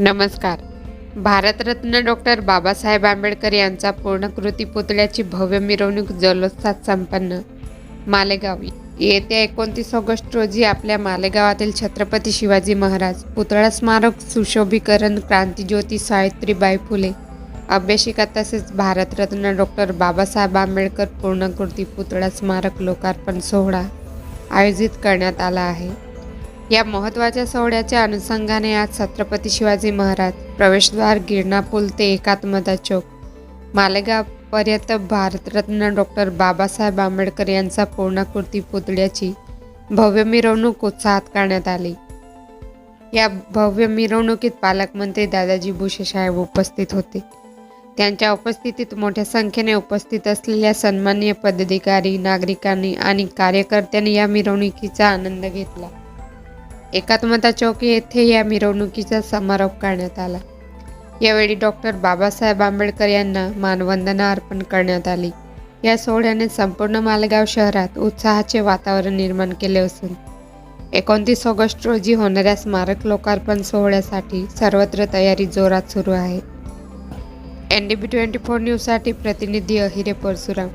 नमस्कार. भारतरत्न डॉक्टर बाबासाहेब आंबेडकर यांचा पूर्णकृती पुतळ्याची भव्य मिरवणूक जल्लोषात संपन्न. मालेगाव येत्या एकोणतीस ऑगस्ट रोजी आपल्या मालेगावातील छत्रपती शिवाजी महाराज पुतळा स्मारक सुशोभीकरण क्रांतीज्योती सावित्रीबाई फुले अभ्यासिका तसेच भारतरत्न डॉक्टर बाबासाहेब आंबेडकर पूर्णकृती पुतळा स्मारक लोकार्पण सोहळा आयोजित करण्यात आला आहे. या महत्त्वाच्या सोहळ्याच्या अनुषंगाने आज छत्रपती शिवाजी महाराज प्रवेशद्वार गिरणा पूल ते एकात्मता चौक. मालेगावपर्यंत भारतरत्न डॉक्टर बाबासाहेब आंबेडकर यांचा पूर्णाकृती पुतळ्याची भव्य मिरवणूक उत्साहात करण्यात आली. या भव्य मिरवणुकीत पालकमंत्री दादाजी भुसे साहेब उपस्थित होते. त्यांच्या उपस्थितीत मोठ्या संख्येने उपस्थित असलेल्या सन्मान्य पदाधिकारी नागरिकांनी आणि कार्यकर्त्यांनी या मिरवणुकीचा आनंद घेतला. एकात्मता चौक येथे या मिरवणुकीचा समारोप करण्यात आला. यावेळी डॉक्टर बाबासाहेब आंबेडकर यांना मानवंदना अर्पण करण्यात आली. या सोहळ्याने संपूर्ण मालेगाव शहरात उत्साहाचे वातावरण निर्माण केले असून एकोणतीस ऑगस्ट रोजी होणाऱ्या स्मारक लोकार्पण सोहळ्यासाठी सर्वत्र तयारी जोरात सुरू आहे. N D B twenty four न्यूजसाठी प्रतिनिधी अहिरे परशुराम.